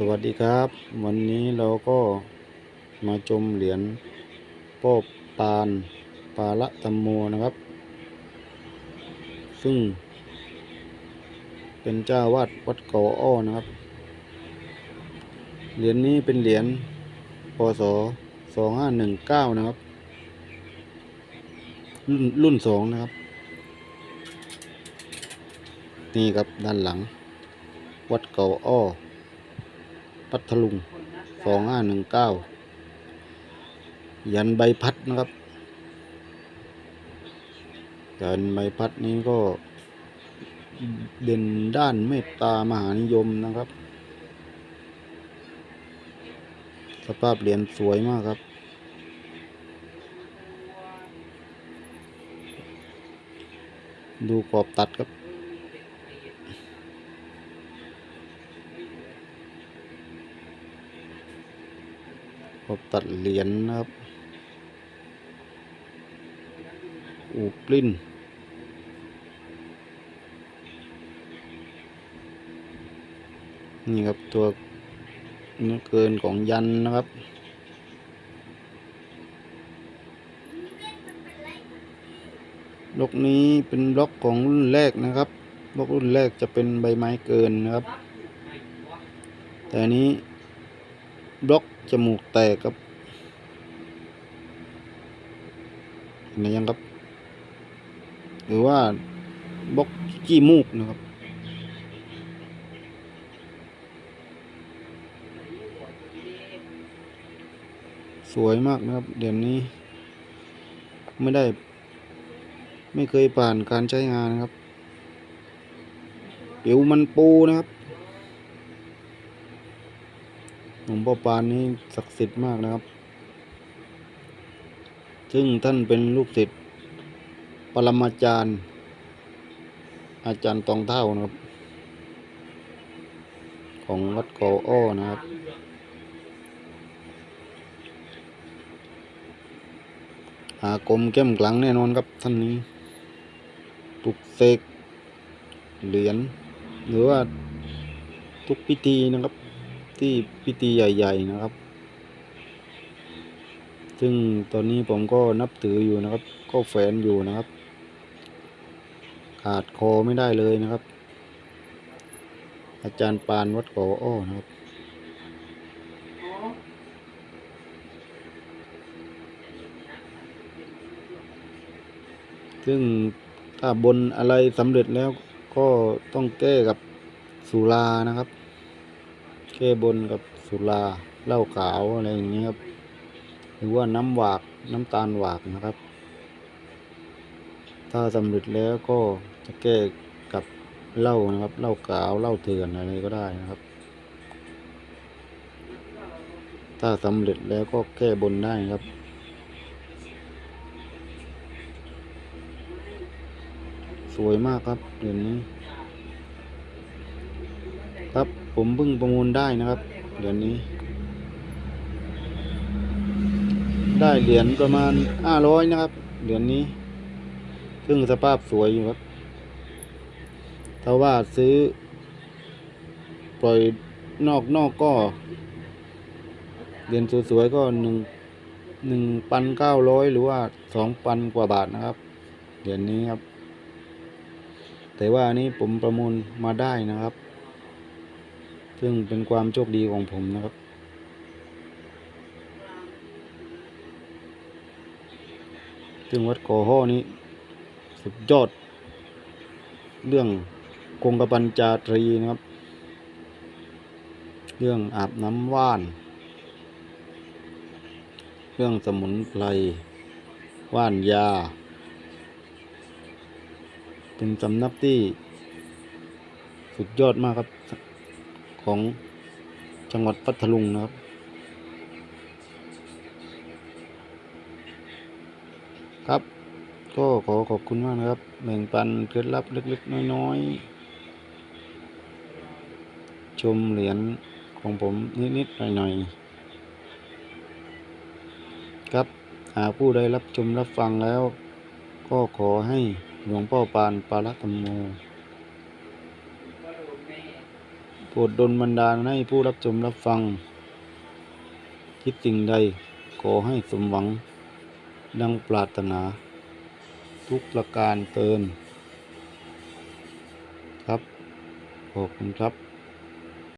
สวัสดีครับ วันนี้เราก็มาชมเหรียญโป๊บปานปาละตัมโมนะครับ ซึ่ง เป็นเจ้าวาดวัดเก่าอ้อนะครับ เหรียญนี้เป็นเหรียญพศ2519 นะครับ รุ่นรุ่นสองนะครับ นี่ครับด้านหลัง วัดเก่าอ้อ พัทลุงสองห้าหนึ่งเก้ายันใบพัดนะครับยันใบพัดนี้ก็เด่นด้านเมตตามหานิยมนะครับ สภาพเหรียญสวยมากครับดูกรอบตัดครับ ผมตัดเหรียญนะครับอูปลิ้นนี่ครับตัวเนื้อเกินของยันนะครับ บล็อกนี้เป็นบล็อกของรุ่นแรกนะครับบล็อกรุ่นแรกจะเป็นใบไม้เกินนะครับ แต่นี้ บล็อกจมูกแตกครับเห็นไหมยังครับ หรือว่าบล็อกขี้มูกนะครับสวยมากนะครับ เดี๋ยวนี้ ไม่ได้ ไม่เคยผ่านการใช้งานนะครับ ผิวมันปูนะครับ หลวงพ่อปานนี้ศักดิ์สิทธิ์มากนะครับ ซึ่งท่านเป็นลูกศิษย์ปรมาจารย์ อาจารย์ตองเท่านะครับ ของวัดกออ้อนะครับอากรมเข้มขลังแน่นอนครับท่านนี้ปลุกเสกเหรียญหรือว่าทุกพิธีนะครับ ที่พิธีใหญ่ ๆ นะครับ ซึ่งตอนนี้ผมก็นับถืออยู่นะครับ ก็แฝนอยู่นะครับ ขาดคอไม่ได้เลยนะครับ อาจารย์ปานวัดกออ้อนะครับซึ่งถ้าบนอะไรสำเร็จแล้วก็ต้องแก้กับสุรานะครับ แก้บนกับสุราเหล้าขาวอะไรอย่างเงี้ยครับหรือว่าน้ำหวากน้ำตาลหวากนะครับ ถ้าสำเร็จแล้วก็จะแก้กับเหล้านะครับเหล้าขาวเหล้าเถื่อนอะไรก็ได้นะครับ ถ้าสำเร็จแล้วก็แก้บนได้ครับสวยมากครับเหรียญนี้ ครับ ผมเพิ่งประมูลได้นะครับเหรียญนี้ ได้เหรียญประมาณห้าร้อยนะครับเหรียญนี้ ซึ่งสภาพสวยอยู่ครับถ้าว่าซื้อ ปล่อยนอกนอกก็เหรียญสวยๆก็หนึ่งหนึ่งพันเก้าร้อยหรือว่าสองพันกว่าบาทนะครับเหรียญนี้ครับ แต่ว่าอันนี้ผมประมูลมาได้นะครับ ซึ่งเป็นความโชคดีของผมนะครับ ซึ่งวัดกอห้อนี้ สุดยอด เรื่องคงกระปัญจาตรีนะครับ เรื่องอาบน้ำว่าน เรื่องสมุนไพรว่านยา เป็นสำนักที่ สุดยอดมากครับ ของจังหวัดพัทลุงนะครับ ครับ ก็ขอขอบคุณมากนะครับแบ่งปันเคล็ดลับเล็กๆ น้อยๆ ชมเหรียญของผมนิดๆ หน่อยๆ ครับหากผู้ใดรับชมรับฟังแล้ว ก็ขอให้หลวงพ่อปานปารัตมโม ผู้ รดดลบันดาลให้ผู้รับชมรับฟัง คิดสิ่งใดขอให้สมหวัง ดังปรารถนา ทุกประการเตินครับ ขอบคุณครับ